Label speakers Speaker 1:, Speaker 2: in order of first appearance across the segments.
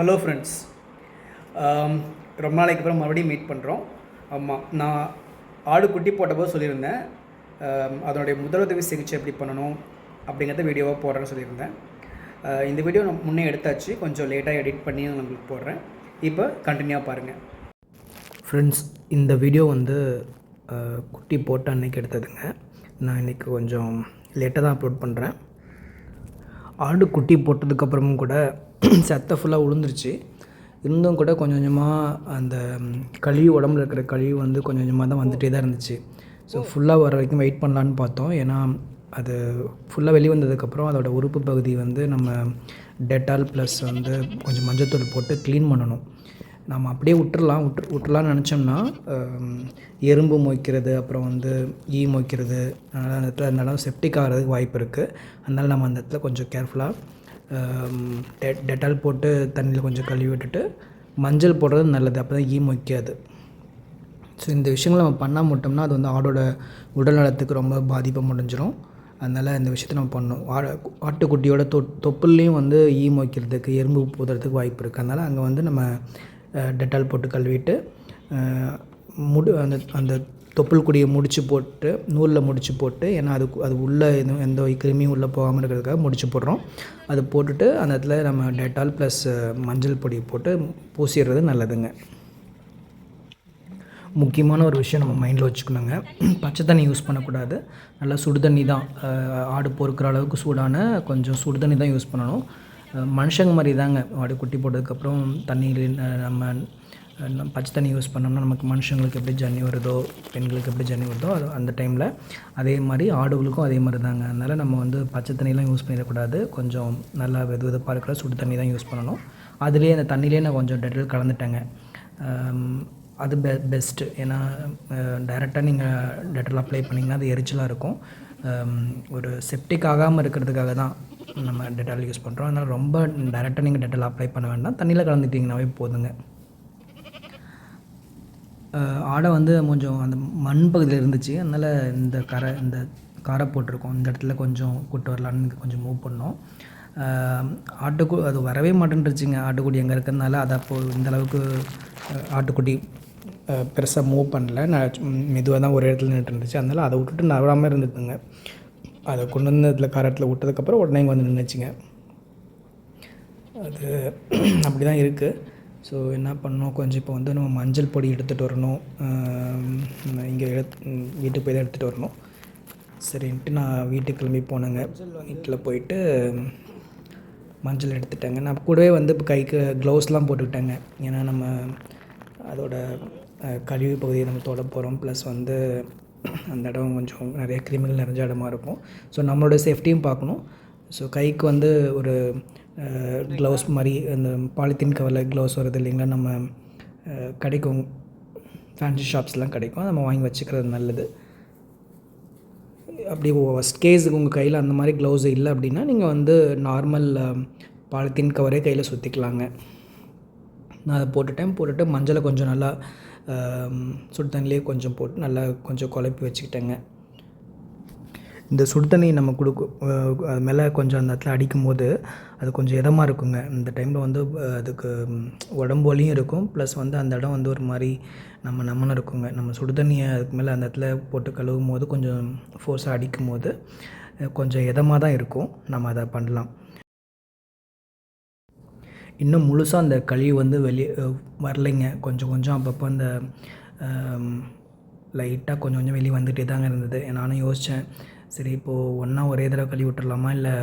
Speaker 1: Hello friends um, ரொம்ப நாளைக்கு அப்புறம் மறுபடியும் மீட் பண்ணுறோம் ஆமாம் நான் ஆடு குட்டி போட்டபோது சொல்லியிருந்தேன் um, அதனுடைய முதலுதவி சிகிச்சை எப்படி பண்ணணும் அப்படிங்கிறத வீடியோவாக போடுறேன்னு சொல்லியிருந்தேன். Uh, இந்த வீடியோ நான் முன்னே எடுத்தாச்சு. கொஞ்சம் லேட்டாக எடிட் பண்ணி நான் உங்களுக்கு போடுறேன். இப்போ கண்டினியூவாக பாருங்கள் ஃப்ரெண்ட்ஸ் இந்த வீடியோ வந்து uh, குட்டி போட்ட அன்னைக்கு எடுத்ததுங்க. நான் இன்றைக்கி கொஞ்சம் லேட்டாக தான் அப்லோட் பண்ணுறேன் ஆடு குட்டி போட்டதுக்கப்புறமும் கூட சத்தை ஃபுல்லாக உளுந்துருச்சு. இருந்தும் கூட கொஞ்சம் கொஞ்சமாக அந்த கழிவு உடம்புல இருக்கிற கழிவு வந்து கொஞ்சம் கொஞ்சமாக தான் வந்துகிட்டே தான் இருந்துச்சு. ஸோ ஃபுல்லாக வர வரைக்கும் வெயிட் பண்ணலான்னு பார்த்தோம். ஏன்னா அது ஃபுல்லாக வெளியே வந்ததுக்கப்புறம் அதோட உறுப்பு பகுதி வந்து நம்ம டெட்டால் ப்ளஸ் வந்து கொஞ்சம் மஞ்சத்தூள் போட்டு க்ளீன் பண்ணணும். நம்ம அப்படியே விட்டுறலாம். விட்டு விட்டுலான்னு நினச்சோம்னா எறும்பு மொய்க்கிறது அப்புறம் வந்து ஈ மொய்க்கிறது அதனால் அந்த இடத்துல இருந்தாலும் செப்டிக் ஆகிறதுக்கு வாய்ப்பு இருக்குது அதனால் நம்ம அந்த இடத்துல கொஞ்சம் கேர்ஃபுல்லாக டெட்டால் போட்டு தண்ணியில் கொஞ்சம் கழுவி விட்டுட்டு மஞ்சள் போடுறது நல்லது. அப்போ தான் ஈ மொய்க்காது. ஸோ இந்த விஷயங்களை நம்ம பண்ணால் மட்டும்னா அது வந்து ஆடோட உடல் நலத்துக்கு ரொம்ப பாதிப்பை முடிஞ்சிடும் அதனால் இந்த விஷயத்தை நம்ம பண்ணணும். ஆடு ஆட்டுக்குட்டியோட தொ தொப்புள்லேயும் வந்து ஈ மொய்க்கிறதுக்கு எறும்பு போதுறதுக்கு வாய்ப்பு இருக்குது அதனால் அங்கே வந்து நம்ம டெட்டால் போட்டு கழுவிட்டு முடு அந்த அந்த தொப்புள் குடியை முடிச்சு போட்டு நூலில் முடிச்சு போட்டு ஏன்னா அது அது உள்ளே எதுவும் எந்த கிருமியும் உள்ளே போகாமல் இருக்கிறதுக்காக முடிச்சு போடுறோம். அது போட்டுட்டு அந்த இடத்துல நம்ம டெட்டால் ப்ளஸ் மஞ்சள் பொடி போட்டு பூசிடுறது நல்லதுங்க. முக்கியமான ஒரு விஷயம் நம்ம மைண்டில் வச்சுக்கணுங்க. பச்சை தண்ணி யூஸ் பண்ணக்கூடாது. நல்லா சுடு தண்ணி தான். ஆடு பொறுக்கிற அளவுக்கு சூடான கொஞ்சம் சுடு தண்ணி தான் யூஸ் பண்ணணும். மனுஷங்க மாதிரி தாங்க. ஆடு குட்டி போட்டதுக்கப்புறம் தண்ணியில் நம்ம எல்லாம் பச்சை தண்ணி யூஸ் பண்ணோம்னா நமக்கு மனுஷங்களுக்கு எப்படி ஜன்னி வருதோ பெண்களுக்கு எப்படி ஜன்னி வருதோ அது அந்த டைமில் அதே மாதிரி ஆடுகளுக்கும் அதே மாதிரி தாங்க. அதனால் நம்ம வந்து பச்சை தண்ணியெலாம் யூஸ் பண்ணிடக்கூடாது. கொஞ்சம் நல்லா வெது வெதுப்பாக இருக்கிற சுடு தண்ணி தான் யூஸ் பண்ணணும். அதுலேயே அந்த தண்ணியிலே நான் கொஞ்சம் டெட்டல் கலந்துட்டேங்க. அது பெ பெஸ்ட்டு ஏன்னா டைரெக்டாக நீங்கள் டெட்டல் அப்ளை பண்ணிங்கன்னா அது எரிச்சலாக இருக்கும். ஒரு செப்டிக் ஆகாமல் இருக்கிறதுக்காக தான் நம்ம டெட்டால் யூஸ் பண்ணுறோம் அதனால் ரொம்ப டைரெக்டாக நீங்கள் டெட்டால் அப்ளை பண்ண வேண்டாம். தண்ணியில் கலந்துட்டிங்கனாவே போதுங்க. ஆடை வந்து கொஞ்சம் அந்த மண் பகுதியில் இருந்துச்சு. அதனால் இந்த கரை இந்த காரை போட்டிருக்கோம். இந்த இடத்துல கொஞ்சம் கூட்டு வரலான்னு கொஞ்சம் மூவ் பண்ணோம். ஆட்டுக்கு அது வரவே மாட்டேன்ருச்சுங்க ஆட்டுக்குடி எங்கே இருக்கிறதுனால அதை அப்போது இந்த அளவுக்கு ஆட்டுக்குட்டி பெருசாக மூவ் பண்ணல. நான் மெதுவாக தான் ஒரு இடத்துல நின்றுட்டு இருந்துச்சு. அதனால் அதை விட்டுட்டு நவராமல் இருந்துட்டுங்க. அதை கொண்டு வந்து இதில் காரத்தில் விட்டதுக்கப்புறம் உடனே இங்கே வந்து நின்றுச்சுங்க அது அப்படி தான் இருக்குது ஸோ என்ன பண்ணோம் கொஞ்சம் இப்போ வந்து நம்ம மஞ்சள் பொடி எடுத்துகிட்டு வரணும். இங்கே வீட்டுக்கு போய் தான் எடுத்துகிட்டு வரணும். சரின்ட்டு நான் வீட்டுக்கு கிளம்பி போனேங்க. வீட்டில் போயிட்டு மஞ்சள் எடுத்துட்டேங்க. நான் கூடவே வந்து இப்போ கைக்கு க்ளவுஸ்லாம் போட்டுக்கிட்டேங்க. ஏன்னா நம்ம அதோட கழிவு பகுதியை நம்ம தொட போகிறோம் ப்ளஸ் வந்து அந்த இடம் கொஞ்சம் நிறைய கிருமிகள் நிறைஞ்ச இடமா இருக்கும். ஸோ நம்மளோட சேஃப்டியும் பார்க்கணும். ஸோ கைக்கு வந்து ஒரு க்ளவுஸ் மாதிரி அந்த பாலித்தீன் கவரில் க்ளவுஸ் வருது இல்லைங்களா நம்ம கிடைக்கும். ஃபேன்சி ஷாப்ஸ்லாம் கிடைக்கும். நம்ம வாங்கி வச்சுக்கிறது நல்லது. அப்படி ஃபஸ்ட் கேஸுக்கு உங்கள் கையில் அந்த மாதிரி க்ளவுஸ் இல்லை அப்படின்னா நீங்கள் வந்து நார்மல் பாலித்தீன் கவரே கையில் சுற்றிக்கலாங்க நான் அதை போட்டுட்டேன். போட்டுட்டு மஞ்சளை கொஞ்சம் நல்லா சுடு தண்ணியிலே கொஞ்சம் போட்டு நல்லா கொஞ்சம் குழப்பி வச்சுக்கிட்டேங்க. இந்த சுடுதண்ணி நம்ம கொடுக்கும் அது மேலே கொஞ்சம் அந்த இடத்துல அடிக்கும் போது அது கொஞ்சம் இதமாக இருக்குங்க. இந்த டைமில் வந்து அதுக்கு உடம்பு வலியும் இருக்கும். ப்ளஸ் வந்து அந்த இடம் வந்து ஒரு மாதிரி நம்ம நம்மன்னு இருக்குங்க. நம்ம சுடுதண்ணியை அதுக்கு மேலே அந்த இடத்துல போட்டு கழுவும் போது கொஞ்சம் ஃபோர்ஸாக அடிக்கும் போது கொஞ்சம் இதமாக தான் இருக்கும். நம்ம அதை பண்ணலாம். இன்னும் முழுசாக அந்த கழிவு வந்து வெளியே வரலைங்க. கொஞ்சம் கொஞ்சம் அப்பப்போ அந்த லைட்டாக கொஞ்சம் கொஞ்சம் வெளியே வந்துகிட்டே தாங்க இருந்தது. நானும் யோசித்தேன் சரி இப்போது ஒன்றா ஒரே தடவை கழுவி விட்டுறலாமா? இல்லை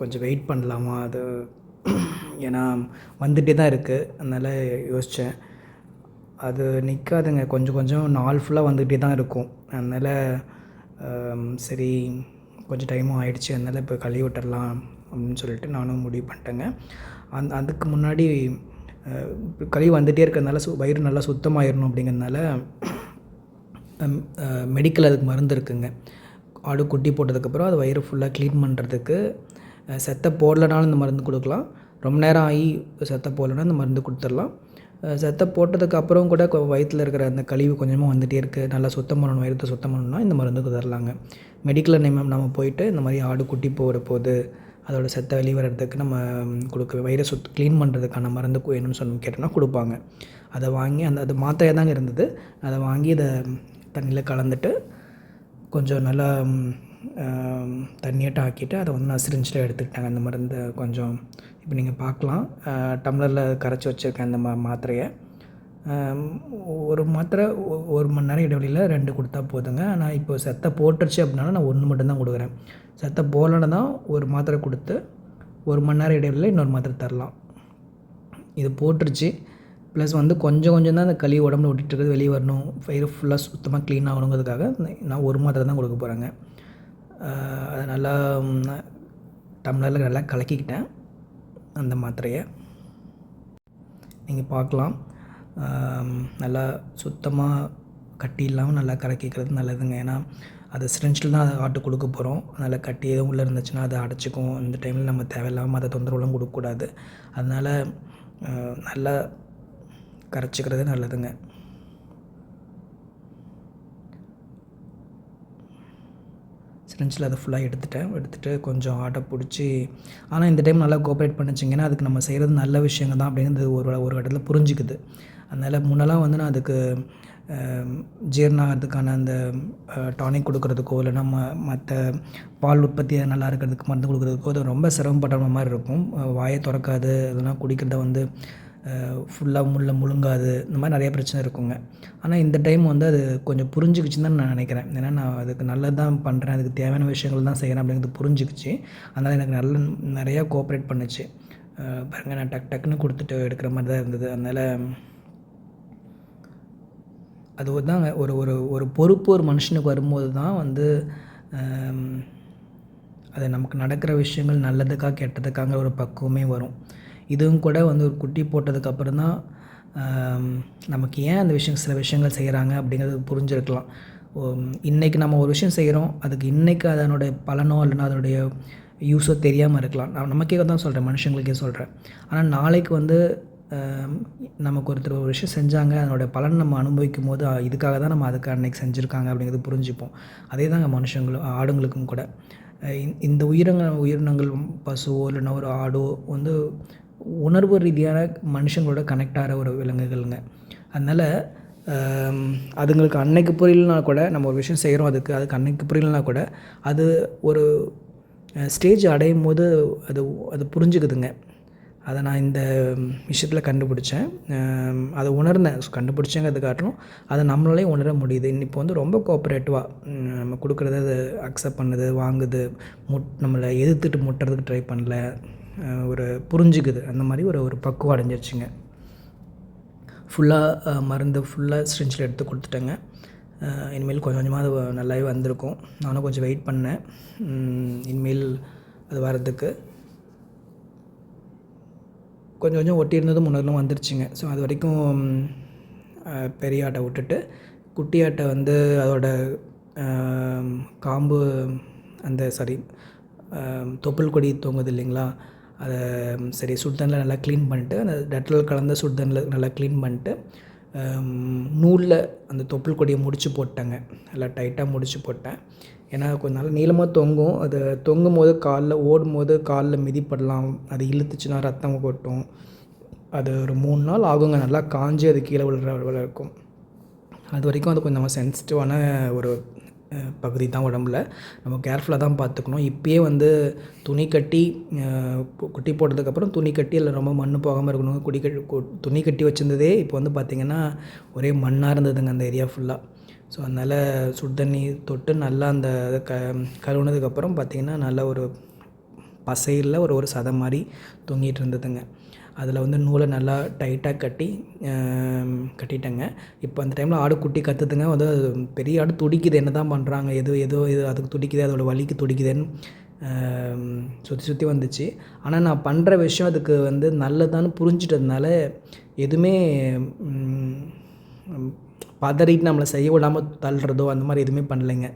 Speaker 1: கொஞ்சம் வெயிட் பண்ணலாமா? அது ஏன்னா வந்துகிட்டே தான் இருக்குது அதனால் யோசித்தேன் அது நிற்காதுங்க கொஞ்சம் கொஞ்சம் நாள் ஃபுல்லாக வந்துக்கிட்டே தான் இருக்கும். அதனால் சரி கொஞ்சம் டைமும் ஆயிடுச்சு. அதனால் இப்போ கழுவி விட்டுடலாம் அப்படின்னு சொல்லிட்டு நானும் முடிவு பண்ணிட்டேங்க. அந் அதுக்கு முன்னாடி கழுவி வந்துகிட்டே இருக்கிறதுனால சு வயிறு நல்லா சுத்தமாயிடணும் அப்படிங்கிறதுனால மெடிக்கல் அதுக்கு மருந்து இருக்குங்க. ஆடு குட்டி போட்டதுக்கப்புறம் அது வயிறு ஃபுல்லாக க்ளீன் பண்ணுறதுக்கு செத்தை போடலனாலும் இந்த மருந்து கொடுக்கலாம். ரொம்ப நேரம் ஆகி செத்தை போடலன்னா இந்த மருந்து கொடுத்துடலாம். செத்தை போட்டதுக்கு அப்புறம் கூட வயிற்றில் இருக்கிற அந்த கழிவு கொஞ்சமாக வந்துகிட்டே இருக்குது நல்லா சுத்தம் பண்ணணும் வயிறத்தை சுத்தம் பண்ணணும்னா இந்த மருந்து தரலாங்க மெடிக்கலில் நம்ம நம்ம போயிட்டு இந்த மாதிரி ஆடு குட்டி போகிற போது அதோட செத்த வெளியே வர்றதுக்கு நம்ம கொடுக்க வயிறை சுத் க்ளீன் பண்ணுறதுக்கான மருந்து வேணும்னு சொன்ன கேட்டோம்னா கொடுப்பாங்க. அதை வாங்கி அந்த அது மாத்திரையாக தாங்க இருந்தது. அதை வாங்கி அதை தண்ணியில் கலந்துட்டு கொஞ்சம் நல்லா தண்ணியாட்டம் ஆக்கிட்டு அதை வந்து நான் சிரிஞ்சில் எடுத்துக்கிட்டேங்க அந்த மருந்தை கொஞ்சம் இப்போ நீங்கள் பார்க்கலாம். டம்ளரில் கரைச்சி வச்சுருக்கேன் அந்த மா மாத்திரையை. ஒரு மாத்திரை ஒரு மணி நேரம் இடைவெளியில் ரெண்டு கொடுத்தா போதுங்க. ஆனால் இப்போ செத்தை போட்டுருச்சு அப்படின்னாலும் நான் ஒன்று மட்டும்தான் கொடுக்குறேன். செத்தை போகலன்னு தான் ஒரு மாத்திரை கொடுத்து ஒரு மணி நேரம் இடைவெளியில் இன்னொரு மாத்திரை தரலாம். இது போட்டுருச்சு. ப்ளஸ் வந்து கொஞ்சம் கொஞ்சம் தான் அந்த களி உடம்புல ஒட்டிகிட்டு இருக்கிறது வெளியே வரணும். வயிறு ஃபுல்லாக சுத்தமாக க்ளீன் ஆகணுங்கிறதுக்காக நான் ஒரு மாத்திரை தான் கொடுக்க போகிறேங்க அதை நல்லா டம்ளரில் நல்லா கலக்கிக்கிட்டேன் அந்த மாத்திரையை. நீங்கள் பார்க்கலாம். நல்லா சுத்தமாக கட்டி இல்லாமல் நல்லா கலக்கிக்கிறது நல்லதுங்க. ஏன்னா அது சிரிஞ்சில் தான் அதை ஆட்டு கொடுக்க போகிறோம் அதனால் கட்டி எதுவும் உள்ளே இருந்துச்சுன்னா அதை அடைச்சிக்கும். இந்த டைமில் நம்ம தேவையில்லாமல் அதை தொந்தரவுலாம் கொடுக்கக்கூடாது அதனால் நல்லா கரைச்சிக்கிறது நல்லதுங்க. சிரிஞ்சில் அதை ஃபுல்லாக எடுத்துட்டேன். எடுத்துகிட்டு கொஞ்சம் ஆட்டை பிடிச்சி ஆனால் இந்த டைம் நல்லா கோஆப்ரேட் பண்ணிச்சிங்கன்னா அதுக்கு நம்ம செய்கிறது நல்ல விஷயங்க தான் அப்படிங்கிறது ஒரு ஒரு இடத்துல புரிஞ்சுக்குது. அதனால் முன்னெல்லாம் வந்து நான் அதுக்கு ஜீரணம் ஆகிறதுக்கான அந்த டானிக் கொடுக்குறதுக்கோ இல்லைன்னா ம மற்ற பால் உற்பத்தி நல்லா இருக்கிறதுக்கு மருந்து கொடுக்குறதுக்கோ அது ரொம்ப சிரமப்படுற மாதிரி இருக்கும். வாயை திறக்காது இதெல்லாம் குடிக்கிறத வந்து ஃபுல்லாக முள்ள முழுங்காது இந்த மாதிரி நிறைய பிரச்சனை இருக்குங்க. ஆனால் இந்த டைம் வந்து அது கொஞ்சம் புரிஞ்சுக்கிச்சுன்னு தான் நான் நினைக்கிறேன். ஏன்னா நான் அதுக்கு நல்லது தான் பண்ணுறேன் அதுக்கு தேவையான விஷயங்கள் தான் செய்கிறேன் அப்படிங்கிறது புரிஞ்சுக்கிச்சு. அதனால் எனக்கு நல்ல நிறையா கோஆப்ரேட் பண்ணுச்சு. பாருங்கள் நான் டக் டக்குன்னு கொடுத்துட்டு எடுக்கிற மாதிரி தான் இருந்தது. அதனால் அது தாங்க ஒரு ஒரு ஒரு பொறுப்பு ஒரு மனுஷனுக்கு வரும்போது தான் வந்து அது நமக்கு நடக்கிற விஷயங்கள் நல்லதுக்காக கெட்டதுக்காங்கிற ஒரு பக்குவமே வரும். இதுவும் கூட வந்து ஒரு குட்டி போட்டதுக்கப்புறம் தான் நமக்கு ஏன் அந்த விஷயம் சில விஷயங்கள் செய்கிறாங்க அப்படிங்கிறது புரிஞ்சிருக்கலாம். இன்றைக்கி நம்ம ஒரு விஷயம் செய்கிறோம் அதுக்கு இன்றைக்கி அதனுடைய பலனோ இல்லைன்னா அதனுடைய யூஸோ தெரியாமல் இருக்கலாம். நான் நமக்கே தான் சொல்கிறேன் மனுஷங்களுக்கே சொல்கிறேன் ஆனால் நாளைக்கு வந்து நமக்கு ஒருத்தர் ஒரு விஷயம் செஞ்சாங்க அதனோடய பலன் நம்ம அனுபவிக்கும் போது இதுக்காக தான் நம்ம அதுக்கு அன்றைக்கி செஞ்சுருக்காங்க அப்படிங்கிறது புரிஞ்சுப்போம். அதே தாங்க மனுஷங்களும் ஆடுங்களுக்கும் கூட. இந்த உயிரினங்கள் உயிரினங்கள் பசுவோ இல்லைன்னா ஒரு ஆடோ வந்து உணர்வு ரீதியான மனுஷங்களோட கனெக்ட் ஆகிற ஒரு விலங்குகள்ங்க. அதனால் அதுங்களுக்கு அன்னைக்கு புரியலனா கூட நம்ம ஒரு விஷயம் செய்கிறோம் அதுக்கு அதுக்கு அன்னைக்கு புரியலனா கூட அது ஒரு ஸ்டேஜ் அடையும் போது அது அது புரிஞ்சுக்குதுங்க. அதை நான் இந்த விஷயத்தில் கண்டுபிடிச்சேன். அதை உணர்ந்தேன். கண்டுபிடிச்சேங்கிறது காட்டணும் அதை நம்மளாலே உணர முடியுது. இப்போ வந்து ரொம்ப கோஆப்ரேட்டிவாக நம்ம கொடுக்குறத அது அக்செப்ட் பண்ணுது வாங்குது முட் நம்மளை எதிர்த்துட்டு முட்டுறதுக்கு ட்ரை பண்ணல. ஒரு புரிஞ்சுக்குது. அந்த மாதிரி ஒரு ஒரு பக்குவம் அடைஞ்சிருச்சுங்க. ஃபுல்லாக மருந்து ஃபுல்லாக ஸ்ட்ரிஞ்சில் எடுத்து கொடுத்துட்டேங்க. இனிமேல் கொஞ்சம் கொஞ்சமாக அது நல்லாவே வந்திருக்கும். நானும் கொஞ்சம் வெயிட் பண்ணேன். இனிமேல் அது வர்றதுக்கு. கொஞ்சம் கொஞ்சம் ஒட்டி இருந்ததும் முன்னேறும் வந்துருச்சுங்க. ஸோ அது வரைக்கும் பெரிய ஆட்டை விட்டுட்டு குட்டி ஆட்டை வந்து அதோட காம்பு அந்த சாரி தொப்புள் கொடி தொங்குது இல்லைங்களா? அதை சரி சுடுதண்ணில் நல்லா க்ளீன் பண்ணிட்டு அந்த டெட்டல் கலந்த சுடுதண்ணில் நல்லா க்ளீன் பண்ணிட்டு நூலில் அந்த தொப்புள் கொடியை முடிச்சு போட்டேங்க. நல்லா டைட்டாக முடிச்சு போட்டேன். ஏன்னா கொஞ்சம் நாள் நீளமாக தொங்கும். அது தொங்கும் போது காலில் ஓடும் போது காலில் மிதிப்படலாம். அது இழுத்துச்சுன்னா ரத்தம் கொட்டும். அது ஒரு மூணு நாள் ஆகுங்க. நல்லா காஞ்சி அது கீழே விழுற இருக்கும். அது வரைக்கும் அது கொஞ்சம் சென்சிட்டிவான ஒரு பகுதி தான் உடம்புல. நம்ம கேர்ஃபுல்லாக தான் பார்த்துக்கணும். இப்போயே வந்து துணி கட்டி குட்டி போட்டதுக்கப்புறம் துணி கட்டி இல்லை ரொம்ப மண் போகாமல் இருக்கணும். குடி கட்டி துணி கட்டி வச்சுருந்ததே இப்போ வந்து பார்த்திங்கன்னா ஒரே மண்ணாக இருந்ததுங்க அந்த ஏரியா ஃபுல்லாக ஸோ அதனால் சுடு தண்ணி தொட்டு நல்லா அந்த க கழுவுனதுக்கப்புறம் பார்த்திங்கன்னா நல்ல ஒரு பசையில் ஒரு ஒரு சதம் மாதிரி தொங்கிட்டு இருந்ததுங்க. அதில் வந்து நூலை நல்லா டைட்டாக கட்டி கட்டிட்டேங்க. இப்போ அந்த டைமில் ஆடு குட்டி கற்றுதுங்க வந்து பெரிய ஆடு துடிக்குது. என்ன தான் பண்ணுறாங்க எது எதோ இது அதுக்கு துடிக்குது? அதோடய வலிக்கு துடிக்குதுன்னு சுற்றி சுற்றி வந்துச்சு. ஆனால் நான் பண்ணுற விஷயம் அதுக்கு வந்து நல்லதான்னு புரிஞ்சிட்டதுனால எதுவுமே பதறிட்டு நம்மளை செய்ய விடாமல் தள்ளுறதோ அந்த மாதிரி எதுவுமே பண்ணலைங்க.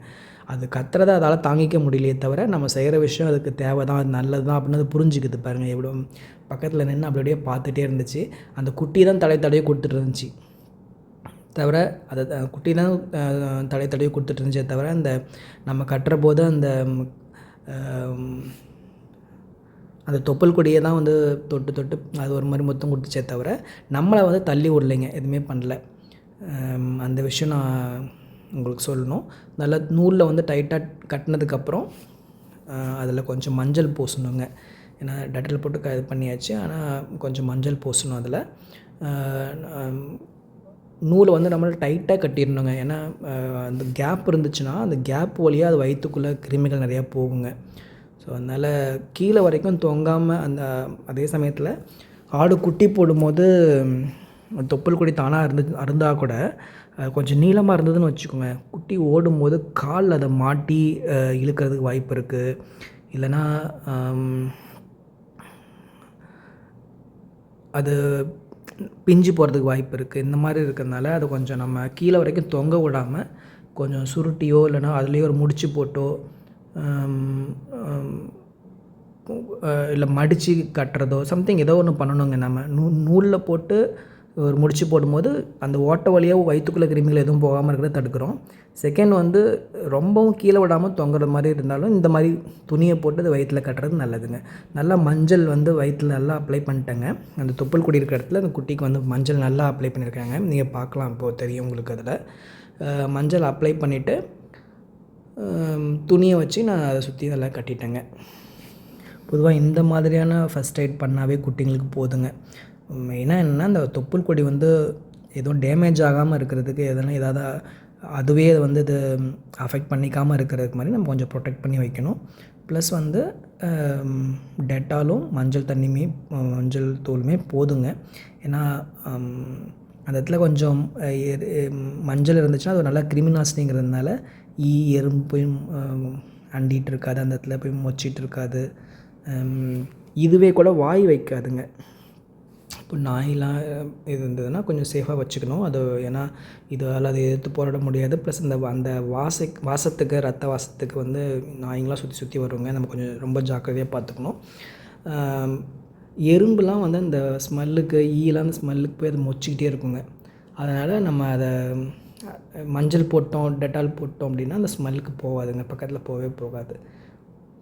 Speaker 1: அது கத்துறத அதால் தாங்கிக்க முடியலையே தவிர நம்ம செய்கிற விஷயம் அதுக்கு தேவை தான் அது நல்லது தான் அப்படின்னு அது புரிஞ்சுக்குது பாருங்கள் எவ்வளோ பக்கத்தில் நின்று அப்படி அப்படியே பார்த்துட்டே இருந்துச்சு. அந்த குட்டி தான் தலை தடையே கொடுத்துட்டு இருந்துச்சு. தவிர அதை குட்டி தான் தலை தடையை கொடுத்துட்டு இருந்துச்சே தவிர அந்த நம்ம கட்டுற போது அந்த அந்த தொப்பல் கொடியை தான் வந்து தொட்டு தொட்டு அது ஒரு மாதிரி மொத்தம் கொடுத்துச்சே தவிர நம்மளை வந்து தள்ளி விடலைங்க. எதுவுமே பண்ணல. அந்த விஷயம் நான் உங்களுக்கு சொல்லணும். நல்லா நூலில் வந்து டைட்டாக கட்டினதுக்கப்புறம் அதில் கொஞ்சம் மஞ்சள் பூசணுங்க. ஏன்னா டெட்டல் போட்டு க இது பண்ணியாச்சு. ஆனால் கொஞ்சம் மஞ்சள் பூசணும் அதில். நூலை வந்து நம்மளால் டைட்டாக கட்டிடணுங்க. ஏன்னா அந்த கேப் இருந்துச்சுன்னா அந்த கேப் வழியாக அது வயிற்றுக்குள்ளே கிருமிகள் நிறையா போகுங்க. ஸோ அதனால் கீழே வரைக்கும் தொங்காமல் அந்த அதே சமயத்தில் ஆடு குட்டி போடும்போது தொப்புள் கொடி தானாக இருந்து இருந்தால் கூட கொஞ்சம் நீளமாக இருந்ததுன்னு வச்சுக்கோங்க. குட்டி ஓடும்போது கால் அதை மாட்டி இழுக்கிறதுக்கு வாய்ப்பு இருக்குது இல்லைன்னா அது பிஞ்சு போகிறதுக்கு வாய்ப்பு இருக்குது இந்த மாதிரி இருக்கிறதுனால அதை கொஞ்சம் நம்ம கீழே வரைக்கும் தொங்க விடாமல் கொஞ்சம் சுருட்டியோ இல்லைன்னா அதுலேயே ஒரு முடிச்சு போட்டோ இல்லை மடித்து கட்டுறதோ சம்திங் ஏதோ ஒன்று பண்ணணுங்க நம்ம. நூ நூலில் போட்டு ஒரு முடிச்சு போடும்போது அந்த ஓட்டை வழியாக வயிற்றுக்குள்ளே கிருமிகள் எதுவும் போகாமல் இருக்கிறத தடுக்கிறோம். செகண்ட் வந்து ரொம்பவும் கீழே விடாமல் தொங்குற மாதிரி இருந்தாலும் இந்த மாதிரி துணியை போட்டு அது வயிற்றில் கட்டுறது நல்லதுங்க. நல்லா மஞ்சள் வந்து வயிற்றில் நல்லா அப்ளை பண்ணிட்டேங்க. அந்த தொப்புள் குடி இருக்கிற இடத்துல அந்த குட்டிக்கு வந்து மஞ்சள் நல்லா அப்ளை பண்ணியிருக்காங்க. நீங்கள் பார்க்கலாம் இப்போது தெரியும் உங்களுக்கு அதில். மஞ்சள் அப்ளை பண்ணிவிட்டு துணியை வச்சு நான் அதை சுற்றி நல்லா கட்டிட்டேங்க. பொதுவாக இந்த மாதிரியான ஃபஸ்ட் எய்ட் பண்ணாவே குட்டிங்களுக்கு போதுங்க. மெயினாக என்னென்னா இந்த தொப்புள் கொடி வந்து எதுவும் டேமேஜ் ஆகாமல் இருக்கிறதுக்கு எதனா ஏதாவது அதுவே அது வந்து இது அஃபெக்ட் பண்ணிக்காமல் இருக்கிறதுக்கு மாதிரி நம்ம கொஞ்சம் ப்ரொடெக்ட் பண்ணி வைக்கணும். ப்ளஸ் வந்து டெட்டாலும் மஞ்சள் தண்ணியுமே மஞ்சள் தூளுமே போதுங்க. ஏன்னா அந்த இடத்துல கொஞ்சம் மஞ்சள் இருந்துச்சுன்னா அது நல்லா கிருமிநாசினிங்கிறதுனால ஈ எறும்பு போய் அண்டிகிட்டு அண்டிட்டு இருக்காது அந்த இடத்துல போய் மொச்சிட்டு இருக்காது. இதுவே கூட வாய் வைக்காதுங்க. இப்போ நாயெலாம் இது இருந்ததுன்னா கொஞ்சம் சேஃபாக வச்சுக்கணும். அது ஏன்னா இதால் அதை எதிர்த்து போராட முடியாது. ப்ளஸ் இந்த அந்த வாசை வாசத்துக்கு ரத்த வாசத்துக்கு வந்து நாய்ங்களாம் சுற்றி சுற்றி வருவாங்க. நம்ம கொஞ்சம் ரொம்ப ஜாக்கிரதையாக பார்த்துக்கணும். எறும்புலாம் வந்து அந்த ஸ்மெல்லுக்கு ஈலாம் அந்த ஸ்மெல்லுக்கு போய் அதை மொச்சிக்கிட்டே இருக்குங்க. அதனால் நம்ம அதை மஞ்சள் போட்டோம் டெட்டால் போட்டோம் அப்படின்னா அந்த ஸ்மெல்லுக்கு போகாதுங்க. பக்கத்தில் போகவே போகாது.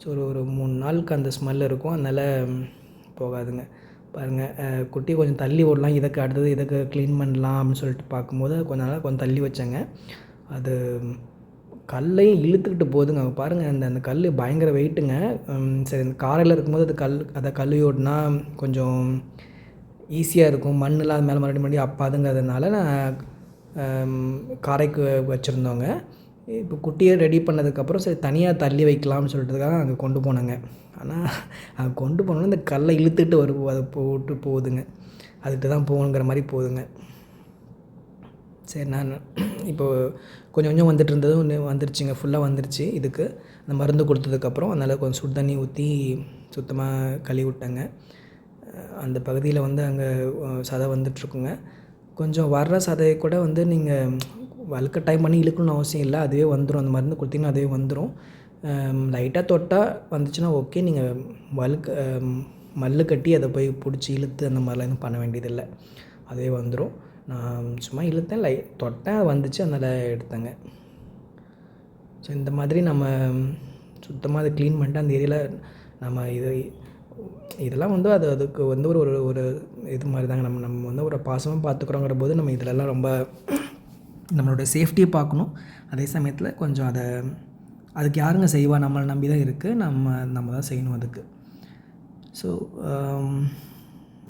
Speaker 1: ஸோ ஒரு ஒரு மூணு நாளுக்கு அந்த ஸ்மெல் இருக்கும். அதனால் போகாதுங்க. பாருங்கள் குட்டி கொஞ்சம் தள்ளி விடலாம் இதுக்கு அடுத்தது இதுக்கு க்ளீன் பண்ணலாம் அப்படின்னு சொல்லிட்டு பார்க்கும்போது கொஞ்ச நாளாக கொஞ்சம் தள்ளி வச்சேங்க. அது கல்லையும் இழுத்துக்கிட்டு போகுதுங்க. அவங்க பாருங்கள் அந்த அந்த கல் பயங்கர வெயிட்டுங்க சரி இந்த காரையில் இருக்கும்போது அது கல் அதை கல் ஓடினா கொஞ்சம் ஈஸியாக இருக்கும். மண்ணெலாம் அது மேலே மறுபடியும் மறுபடியும் அப்பாதுங்கிறதுனால நான் காரைக்கு வச்சுருந்தோங்க. இப்போ குட்டியை ரெடி பண்ணதுக்கப்புறம் சரி தனியாக தள்ளி வைக்கலாம்னு சொல்லிட்டுக்காக அங்கே கொண்டு போனேங்க. ஆனால் அங்கே கொண்டு போனோன்னா இந்த கல்லை இழுத்துட்டு வரும் அதை போட்டு போகுதுங்க. அதுக்கிட்ட தான் போகணுங்கிற மாதிரி போகுதுங்க. சரி நான் இப்போது கொஞ்சம் கொஞ்சம் வந்துட்டு இருந்தது ஒன்று வந்துருச்சுங்க. ஃபுல்லாக வந்துருச்சு. இதுக்கு அந்த மருந்து கொடுத்ததுக்கப்புறம் அதனால் கொஞ்சம் சுடு தண்ணி ஊற்றி சுத்தமாக கழுவி விட்டேங்க. அந்த பகுதியில் வந்து அங்கே சதை வந்துட்டுருக்குங்க கொஞ்சம் வர்ற சதையை கூட வந்து நீங்கள் வழுக்க டைம் பண்ணி இழுக்கணும்னு அவசியம் இல்லை. அதுவே வந்துடும் அந்த மருந்து கொடுத்தீங்கன்னா அதுவே வந்துடும் லைட்டாக தொட்டால் வந்துச்சுன்னா ஓகே நீங்கள் வழுக்க மல்லு கட்டி அதை போய் பிடிச்சி இழுத்து அந்த மாதிரிலாம் எதுவும் பண்ண வேண்டியதில்லை. அதே வந்துடும் நான் சும்மா இழுத்தேன். லை தொட்டேன். வந்துச்சு. அதனால் எடுத்தேங்க. ஸோ இந்த மாதிரி நம்ம சுத்தமாக அதை க்ளீன் பண்ணிட்டு அந்த ஏரியாவில் நம்ம இது இதெல்லாம் வந்து அது அதுக்கு வந்து ஒரு ஒரு ஒரு இது மாதிரி தாங்க. நம்ம நம்ம வந்து ஒரு பாசமாக பார்த்துக்குறோங்கிற போது நம்ம இதிலெல்லாம் ரொம்ப நம்மளோட சேஃப்டியை பார்க்கணும். அதே சமயத்தில் கொஞ்சம் அதை அதுக்கு யாருங்க செய்வா? நம்மளை நம்பி தான் இருக்குது நம்ம நம்ம தான் செய்யணும் அதுக்கு. ஸோ um,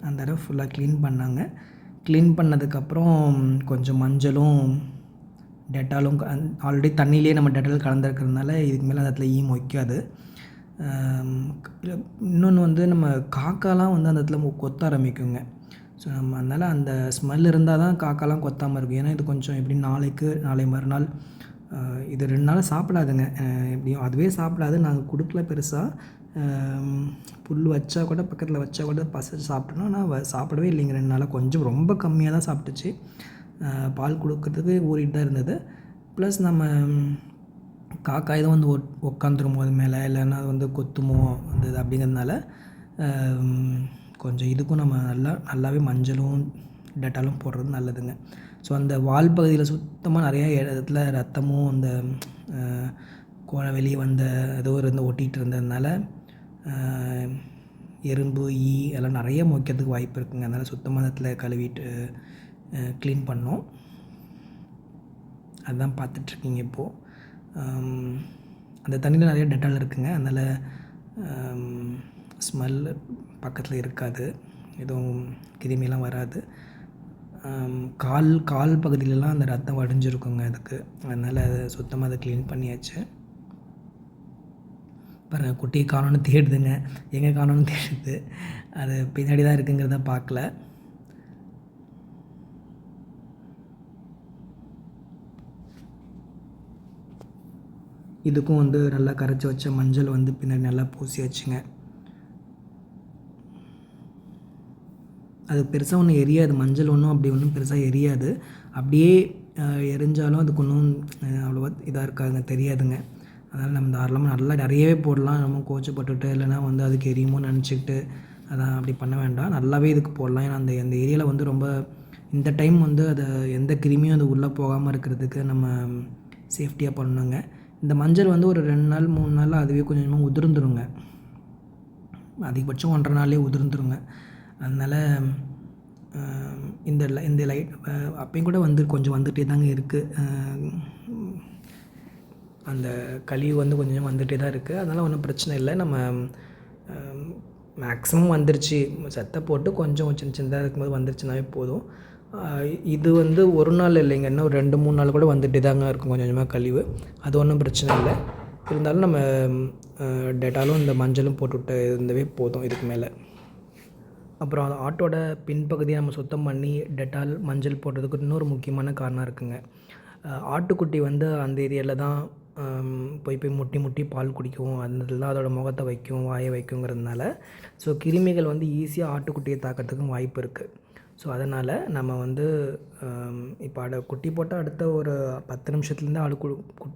Speaker 1: அந்த இடம் ஃபுல்லாக க்ளீன் பண்ணாங்க. க்ளீன் பண்ணதுக்கப்புறம் கொஞ்சம் மஞ்சளும் டெட்டாலும் ஆல்ரெடி தண்ணியிலே நம்ம டெட்டால் கலந்துருக்கிறதுனால இதுக்கு மேலே அந்த இடத்துல ஈ மொய்க்காது um, இன்னொன்று வந்து நம்ம காக்காலாம் வந்து அந்த இடத்துல கொத்த ஆரம்பிக்குங்க. ஸோ நம்ம அதனால் அந்த ஸ்மெல் இருந்தால் தான் காக்காலாம் கொத்தாமல் இருக்கும். ஏன்னா இது கொஞ்சம் எப்படி நாளைக்கு நாளை மறுநாள் இது ரெண்டு நாள் சாப்பிடாதுங்க. எப்படியும் அதுவே சாப்பிடாது. நாங்கள் கொடுக்கல பெருசாக புல் வச்சா கூட பக்கத்தில் வச்சா கூட பசை சாப்பிட்டோன்னா நான் சாப்பிடவே இல்லைங்க. ரெண்டு நாளாக கொஞ்சம் ரொம்ப கம்மியாக தான் சாப்பிட்டுச்சு. பால் கொடுக்கறதுக்கு ஊறிட்டு தான் இருந்தது. ப்ளஸ் நம்ம காக்கா இதை வந்து ஒட் உட்காந்துருமோ அது மேலே. இல்லைன்னா அது வந்து கொத்துமோ அந்த இது அப்படிங்கிறதுனால கொஞ்சம் இதுக்கும் நம்ம நல்லா நல்லாவே மஞ்சளும் டெட்டாலும் போடுறது நல்லதுங்க. ஸோ அந்த வால் பகுதியில் சுத்தமாக நிறையா இடத்துல ரத்தமும் அந்த கோழை வெளியே வந்த ஏதோ இருந்து ஒட்டிகிட்டு இருந்ததுனால எறும்பு ஈ எல்லாம் நிறைய மொய்க்கிறதுக்கு வாய்ப்பு இருக்குங்க. அதனால் சுத்தமாக இடத்துல கழுவிட்டு க்ளீன் பண்ணோம். அதுதான் பார்த்துட்ருக்கீங்க இப்போது அந்த தண்ணியில் நிறைய டெட்டால் இருக்குங்க. அதனால் ஸ்மெல் பக்கத்தில் இருக்காது. எதுவும் கிருமிலாம் வராது. கால் கால் பகுதியிலலாம் அந்த ரத்தம் வடிஞ்சிருக்குங்க அதுக்கு. அதனால் அதை சுத்தமாக அதை க்ளீன் பண்ணியாச்சு. பாருங்கள் குட்டியை காணோன்னு தேடுதுங்க. எங்கே காணோன்னு தேடுது. அது பின்னாடி தான் இருக்குங்கிறத பார்க்கல. இதுக்கும் வந்து நல்லா கரைச்சி வச்ச மஞ்சள் வந்து பின்னாடி நல்லா பூசி வச்சுங்க அது பெருசாக ஒன்றும் எரியாது. மஞ்சள் ஒன்றும் அப்படி ஒன்றும் பெருசாக எரியாது. அப்படியே எரிஞ்சாலும் அதுக்கு ஒன்றும் அவ்வளோவா இதாக இருக்காதுங்க தெரியாதுங்க. அதனால் நம்ம தாராளமாக நல்லா நிறையவே போடலாம். நம்ம கோச்சப்பட்டுட்டு இல்லைனா வந்து அதுக்கு எரியுமோ நினச்சிக்கிட்டு அதான் அப்படி பண்ண வேண்டாம். நல்லாவே இதுக்கு போடலாம். ஏன்னா அந்த அந்த ஏரியாவில் வந்து ரொம்ப இந்த டைம் வந்து அதை எந்த கிருமியும் அது உள்ளே போகாமல் இருக்கிறதுக்கு நம்ம சேஃப்டியாக பண்ணணுங்க. இந்த மஞ்சள் வந்து ஒரு ரெண்டு நாள் மூணு நாள் அதுவே கொஞ்சம் கொஞ்சமாக உதிர்ந்துருங்க. அதிகபட்சம் ஒன்றரை நாள்லேயே உதிர்ந்துருங்க. அதனால் இந்த லை- இந்த லைட் அப்போயும் கூட வந்து கொஞ்சம் வந்துகிட்டே தாங்க இருக்குது அந்த கழிவு வந்து கொஞ்சம் வந்துகிட்டே தான் இருக்குது அதனால் ஒன்றும் பிரச்சனை இல்லை. நம்ம மேக்ஸிமம் வந்துருச்சு. செத்தை போட்டு கொஞ்சம் சின்ன சின்னதாக இருக்கும்போது வந்துருச்சுனாவே போதும். இது வந்து ஒரு நாள் இல்லைங்க. இன்னும் ரெண்டு மூணு நாள் கூட வந்துகிட்டே தாங்க இருக்கும் கொஞ்சம் கொஞ்சமாக கழிவு. அது ஒன்றும் பிரச்சனை இல்லை. இருந்தாலும் நம்ம டெட்டாலும் இந்த மஞ்சளும் போட்டுவிட்டு இருந்தவே போதும் இதுக்கு மேலே. அப்புறம் அது ஆட்டோட பின்பகுதியை நம்ம சுத்தம் பண்ணி டெட்டால் மஞ்சள் போடுறதுக்கு இன்னொரு முக்கியமான காரணம் இருக்குங்க. ஆட்டுக்குட்டி வந்து அந்த ஏரியாவில் தான் போய் போய் முட்டி முட்டி பால் குடிக்கும் அந்த அதோடய முகத்தை வைக்கும் வாயை வைக்குங்கிறதுனால ஸோ கிருமிகள் வந்து ஈஸியாக ஆட்டுக்குட்டியை தாக்கிறதுக்கும் வாய்ப்பு இருக்குது ஸோ அதனால் நம்ம வந்து இப்போ அட குட்டி போட்டால் அடுத்த ஒரு பத்து நிமிஷத்துலேருந்து ஆடு கு கு-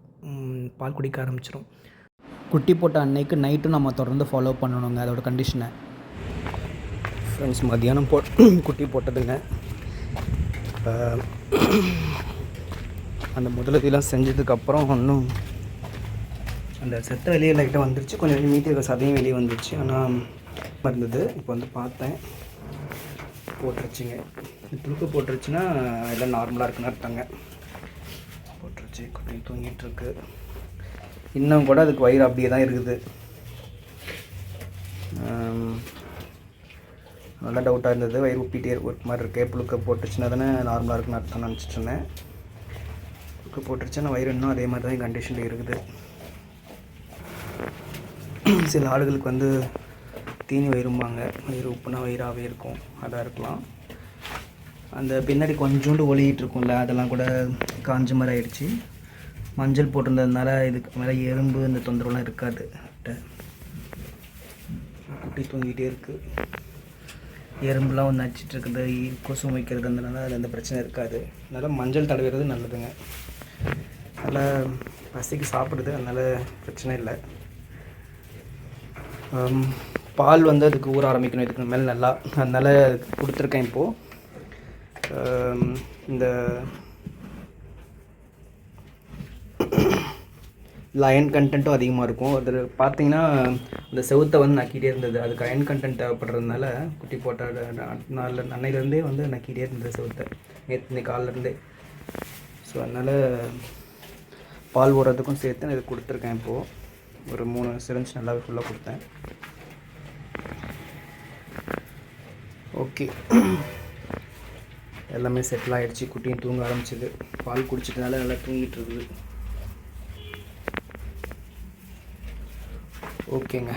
Speaker 1: பால் குடிக்க ஆரம்பிச்சிடும் குட்டி போட்ட அன்னைக்கு நைட்டும் நம்ம தொடர்ந்து ஃபாலோ பண்ணணுங்க அதோடய கண்டிஷனை ஃப்ரெண்ட்ஸ் மத்தியானம் போ குட்டி போட்டதுங்க. அந்த முதலுதவிலாம் செஞ்சதுக்கப்புறம் இன்னும் அந்த செத்த வெளியே லைட்டாக வந்துருச்சு. கொஞ்சம் கொஞ்சம் மீதி இருக்க சதையும் வெளியே வந்துருச்சு. ஆனால் இருந்தது இப்போ வந்து பார்த்தேன். போட்டுருச்சுங்க. துளுக்கு போட்டுருச்சுன்னா எல்லாம் நார்மலாக இருக்குன்னு அர்த்தங்க. போட்டுருச்சு. குட்டி தூங்கிட்டுருக்கு. இன்னும் கூட அதுக்கு வயிறு அப்படியே தான் இருக்குது. நல்லா டவுட்டாக இருந்தது. வயிறு உப்பிட்டே ஒரு மாதிரி இருக்கே. புழுக்க போட்டுச்சுன்னா தானே நார்மலாக இருக்குன்னு அர்த்தம் நினச்சிட்டு இருந்தேன். புழுக்க போட்டுருச்சுன்னா வயிறு இன்னும் அதே மாதிரி தான் கண்டிஷனில் இருக்குது. சில ஆடுகளுக்கு வந்து தீனி வயிறும்பாங்க. வயிறு உப்புனா வயிறாகவே இருக்கும். அதாக இருக்கலாம். அந்த பின்னாடி கொஞ்சோண்டு ஒளிகிட்டு இருக்கும்ல அதெல்லாம் கூட காஞ்ச மாதிரி ஆயிடுச்சு. மஞ்சள் போட்டிருந்ததுனால இதுக்கு மேலே எறும்பு இந்த தொந்தரவுலாம் இருக்காது. குட்டி தூங்கிட்டே இருக்குது எறும்புலாம் வந்து நச்சிட்டு இருக்குது கொசு வைக்கிறதுனால அதில் எந்த பிரச்சனை இருக்காது. அதனால் மஞ்சள் தடவிறது நல்லதுங்க. நல்லா பசிக்கு சாப்பிடுது அதனால் பிரச்சனை இல்லை. பால் வந்து அதுக்கு ஊற ஆரம்பிக்கணும் இதுக்கு மேலே நல்லா அதனால் கொடுத்துருக்கேன் இப்போது இந்த லயன் கண்டென்ட்டும் அதிகமாக இருக்கும். அது பார்த்தீங்கன்னா அந்த செவுத்தை வந்து நக்கிட்டே இருந்தது. அதுக்கு அயன் கண்டென்ட் தேவைப்படுறதுனால குட்டி போட்ட நாளில் அன்னையிலேருந்தே வந்து நக்கிட்டே இருந்தது செவுத்தை. நேற்று இன்னைக்கு காலிலேருந்தே ஸோ அதனால் பால் ஓடுறதுக்கும் சேர்த்து நான் இது கொடுத்துருக்கேன் இப்போது ஒரு மூணு சிரஞ்ச் நல்லாவே ஃபுல்லாக கொடுத்தேன். ஓகே எல்லாமே செட்டில் ஆகிடுச்சு குட்டியும் தூங்க ஆரம்பிச்சது. பால் குடிச்சிட்டனால நல்லா தூங்கிட்டு இருக்குது. ஓகேங்க.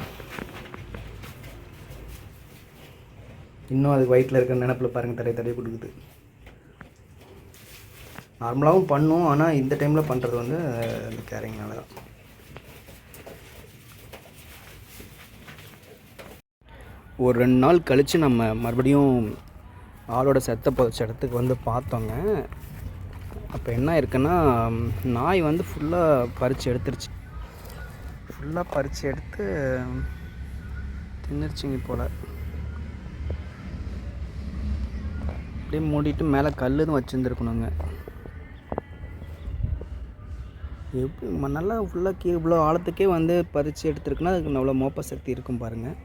Speaker 1: இன்னும் அது வயிற்றில் இருக்கிற நினப்பில் பாருங்கள் தடை தடை கொடுக்குது. நார்மலாகவும் பண்ணும் ஆனால் இந்த டைமில் பண்ணுறது வந்து அந்த கேரிங்னால தான். ஒரு ரெண்டு நாள் கழித்து நம்ம மறுபடியும் ஆளோட செத்த புதைச்ச இடத்துக்கு வந்து பார்த்தோங்க. அப்போ என்ன இருக்குன்னா நாய் வந்து ஃபுல்லாக பறித்து எடுத்துருச்சு. ஃபுல்லாக பறித்து எடுத்து தின்னுருச்சிங்க போல். அப்படியே மூடிட்டு மேலே கல்லுன்னு வச்சுருந்துருக்கணுங்க. எப்படி நல்லா ஃபுல்லாக கீ இவ்வளோ ஆழத்துக்கே வந்து பறித்து எடுத்துருக்குன்னா அதுக்கு அவ்வளோ மோப்ப சக்தி இருக்கும் பாருங்கள்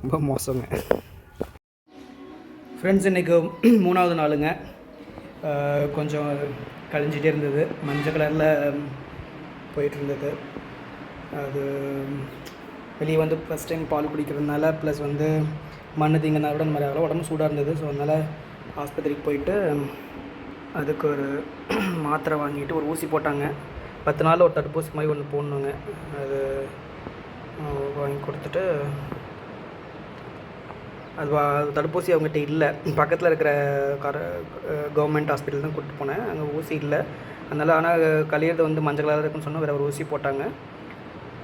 Speaker 1: ரொம்ப மோசங்க. ஃப்ரெண்ட்ஸ் இன்றைக்கி மூணாவது நாளுங்க. கொஞ்சம் கழிஞ்சிட்டே இருந்தது. மஞ்சள் கலரில் போயிட்டுருந்தது அது வெளியே வந்து ஃபஸ்ட் டைம் பால் குடிக்கிறதுனால ப்ளஸ் வந்து மண்ணு தீங்கினா கூட அந்த மாதிரி ஆகல உடம்பு சூடாக இருந்தது. ஸோ அதனால் ஆஸ்பத்திரிக்கு போயிட்டு அதுக்கு ஒரு மாத்திரை வாங்கிட்டு ஒரு ஊசி போட்டாங்க. பத்து நாள் ஒரு தடுப்பூசி மாதிரி ஒன்று போடணுங்க. அது வாங்கி கொடுத்துட்டு அது வா- தடுப்பூசி அவங்ககிட்ட இல்லை. பக்கத்தில் இருக்கிற கர கவர்மெண்ட் ஹாஸ்பிட்டல் தான் கூப்பிட்டு போனேன். அங்கே ஊசி இல்லை. அதனால் ஆனால் கழியறது வந்து மஞ்சள் கலராக இருக்குன்னு சொன்னால் வேறு ஒரு ஊசி போட்டாங்க.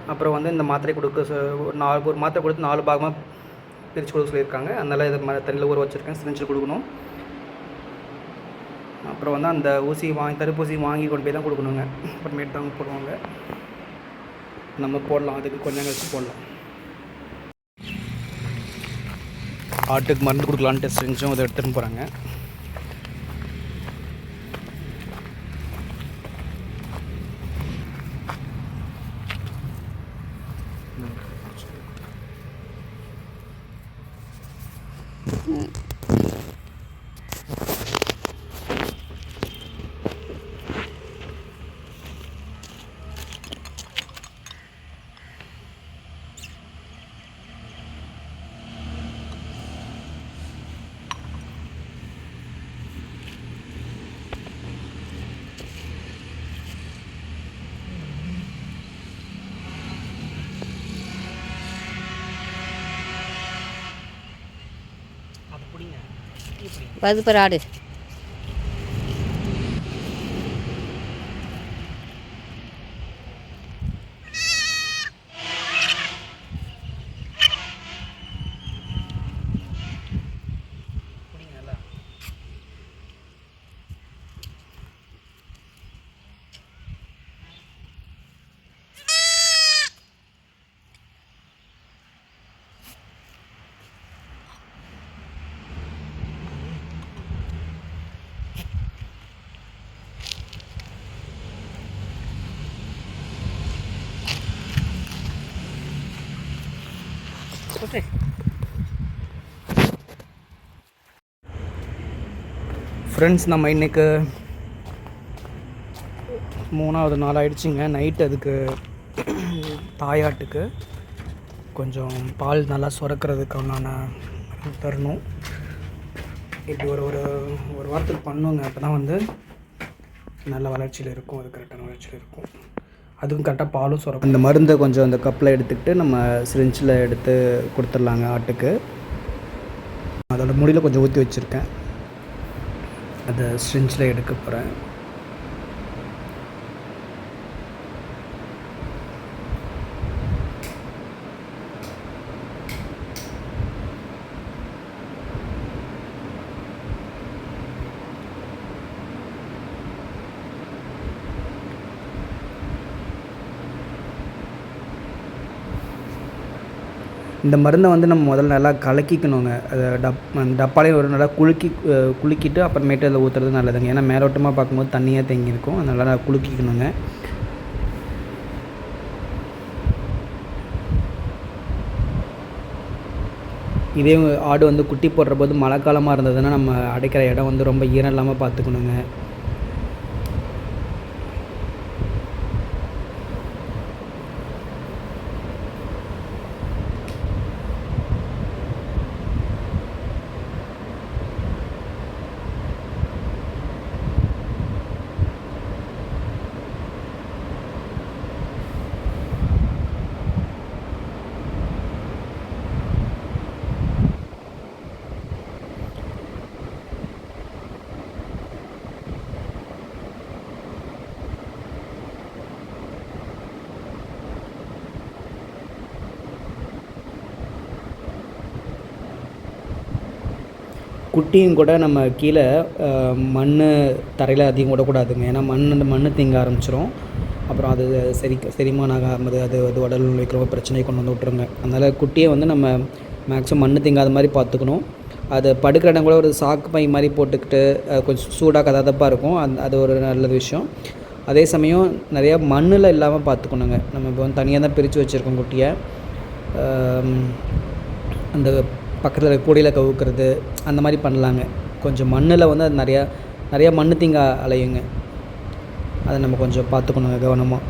Speaker 1: அப்புறம் வந்து இந்த மாத்திரை கொடுக்க ஒரு நாலு ஒரு மாத்திரை கொடுத்து நாலு பாகமாக பிரித்து கொடுக்க சொல்லியிருக்காங்க. அதனால் இதை ம தண்ணியில் ஊற வச்சுருக்கேன் சிரிஞ்சு கொடுக்கணும். அப்புறம் வந்து அந்த ஊசி வாங்கி தடுப்பூசி வாங்கி கொண்டு போய் தான் கொடுக்கணுங்க. அப்புறமேட்டு தான் போடுவாங்க. நம்ம போடலாம் அதுக்கு கொஞ்சம் கழிச்சு போடலாம். ஆட்டுக்கு மருந்து கொடுக்கலான்ட்டு செஞ்சோம் அதை எடுத்துகிட்டு போகிறாங்க இப்படி ஃப்ரெண்ட்ஸ் நம்ம இன்றைக்கு மூணாவது நாள் ஆயிடுச்சுங்க. நைட் அதுக்கு தாயாட்டுக்கு கொஞ்சம் பால் நல்லா சுரக்கிறதுக்கான தரணும். இப்படி ஒரு ஒரு ஒரு வாரத்துக்கு பண்ணுவோங்க அப்போ தான் வந்து நல்ல வளர்ச்சியில் இருக்கும். அது கரெக்டான வளர்ச்சியில் இருக்கும். அதுவும் கரெக்டாக பாலும் சுரக்கும். இந்த மருந்தை கொஞ்சம் அந்த கப்பில் எடுத்துக்கிட்டு நம்ம சிரிஞ்சில் எடுத்து கொடுத்துடலாங்க ஆட்டுக்கு. அதோட முடியில் கொஞ்சம் ஊற்றி வச்சுருக்கேன். அதை ஸ்ட்ரிஞ்சில் எடுக்க போகிறேன் இந்த மருந்தை வந்து நம்ம முதல்ல நல்லா கலக்கிக்கணுங்க. அதை டப் அந்த டப்பாலே ஒரு நல்லா குலுக்கி குலுக்கிட்டு அப்புறமேட்டு அதில் ஊற்றுறது நல்லதுங்க. ஏன்னா மேலோட்டமாக பார்க்கும்போது தண்ணியாக தேங்கியிருக்கும். அதனால் நல்லா குலுக்கிக்கணுங்க. இதே ஆடு வந்து குட்டி போடுற போது மழை காலமாக இருந்ததுன்னா நம்ம அடைக்கிற இடம் வந்து ரொம்ப ஈரம் இல்லாமல் பார்த்துக்கணுங்க. குட்டியும் கூட நம்ம கீழே மண் தரையில் அதிகம் விடக்கூடாதுங்க. ஏன்னா மண் அந்த மண் திங்க ஆரம்பிச்சிரும். அப்புறம் அது சரி செரிமானம் ஆகாமது அது அது உடல் உழைக்கு ரொம்ப பிரச்சனையை கொண்டு வந்து விட்ருங்க அதனால் குட்டியை வந்து நம்ம மேக்ஸிமம் மண் திங்காத மாதிரி பார்த்துக்கணும். அது படுக்கிற இடம் கூட ஒரு சாக்கு பை மாதிரி போட்டுக்கிட்டு கொஞ்சம் சூடாக கதாதப்பாக இருக்கும். அந் அது ஒரு நல்ல விஷயம். அதே சமயம் நிறையா மண்ணில் இல்லாமல் பார்த்துக்கணுங்க. நம்ம இப்போ வந்து தனியாக தான் பிரித்து வச்சுருக்கோம் குட்டியை. அந்த பக்கத்தில் கூடையில் கவுக்கிறது அந்த மாதிரி பண்ணலாங்க. கொஞ்சம் மண்ணில் வந்து அது நிறையா நிறையா மண் தீங்க அலையுங்க. அதை நம்ம கொஞ்சம் பார்த்துக்கணுங்க கவனமாக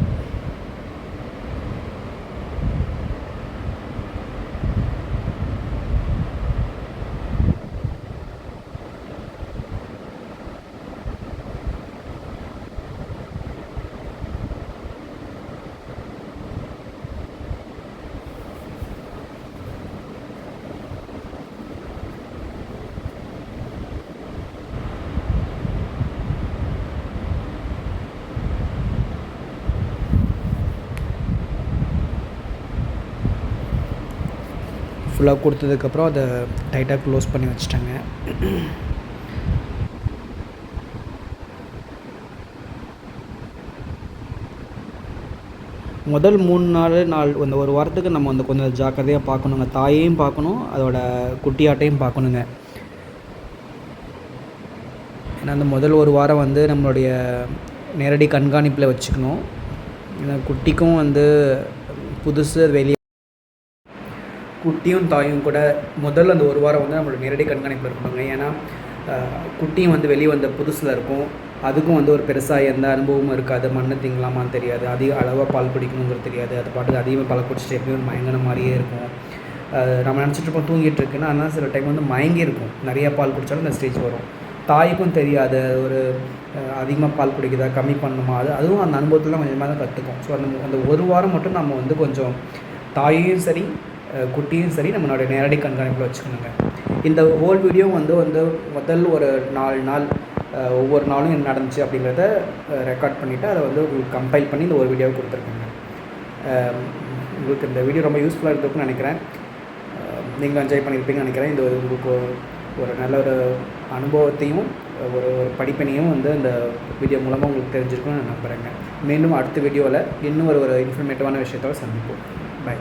Speaker 1: ஃபுல்லாக கொடுத்ததுக்கப்புறம் அதை டைட்டாக க்ளோஸ் பண்ணி வச்சிட்டேங்க. முதல் மூணு நாள் நாள் அந்த ஒரு வாரத்துக்கு நம்ம வந்து கொஞ்சம் ஜாக்கிரதையாக பார்க்கணுங்க. தாயையும் பார்க்கணும் அதோட குட்டியாட்டையும் பார்க்கணுங்க. ஏன்னா அந்த முதல் ஒரு வாரம் வந்து நம்மளுடைய நேரடி கண்காணிப்பில் வச்சுக்கணும். ஏன்னா குட்டிக்கும் வந்து புதுசு வெளியே குட்டியும் தாயும் கூட முதல்ல அந்த ஒரு வாரம் வந்து நம்மளோட நேரடி கண்காணிப்பில் இருக்கணுங்க ஏன்னா குட்டியும் வந்து வெளியே வந்த புதுசில் இருக்கும். அதுக்கும் வந்து ஒரு பெருசாக எந்த அனுபவமும் இருக்காது. மண்ணு திங்கலாமான்னு தெரியாது. அதிக அளவாக பால் குடிக்கணுங்கிறது தெரியாது. அது பாட்டுக்கு அதிகமாக பால் குடிச்சிட்டு எப்படியும் மயங்கின மாதிரியே இருக்கும். நம்ம நினச்சிட்டு இருப்போம் தூங்கிட்டு இருக்குன்னா ஆனால் சில டைம் வந்து மயங்கி இருக்கும். நிறையா பால் குடித்தாலும் அந்த ஸ்டேஜ் வரும். தாய்க்கும் தெரியாது. ஒரு அதிகமாக பால் குடிக்குதா கம்மி பண்ணணுமா? அது அதுவும் அந்த அனுபவத்தில் கொஞ்சமாக தான் கற்றுக்கும் ஸோ அந்த அந்த ஒரு வாரம் மட்டும் நம்ம வந்து கொஞ்சம் தாயையும் சரி குட்டியும் சரி நம்மளோட நேரடி கண்காணிப்பில் வச்சுக்கணுங்க. இந்த ஹோல் வீடியோ வந்து வந்து முதல் ஒரு நாலு நாள் ஒவ்வொரு நாளும் என்ன நடந்துச்சு அப்படிங்கிறத ரெக்கார்ட் பண்ணிவிட்டு அதை வந்து உங்களுக்கு கம்பைல் பண்ணி இந்த ஒரு வீடியோவை கொடுத்துருக்கேங்க. உங்களுக்கு இந்த வீடியோ ரொம்ப யூஸ்ஃபுல்லாக இருக்குன்னு நினைக்கிறேன். நீங்கள் என்ஜாய் பண்ணியிருப்பீங்கன்னு நினைக்கிறேன். இது ஒரு உங்களுக்கு ஒரு நல்ல ஒரு அனுபவத்தையும் ஒரு ஒரு படிப்பினையும் வந்து இந்த வீடியோ மூலமாக உங்களுக்கு தெரிஞ்சிருக்கும்னு நான் நம்புகிறேங்க மீண்டும் அடுத்த வீடியோவில் இன்னும் ஒரு ஒரு இன்ஃபர்மேட்டிவான விஷயத்தோட சந்திப்போம். பை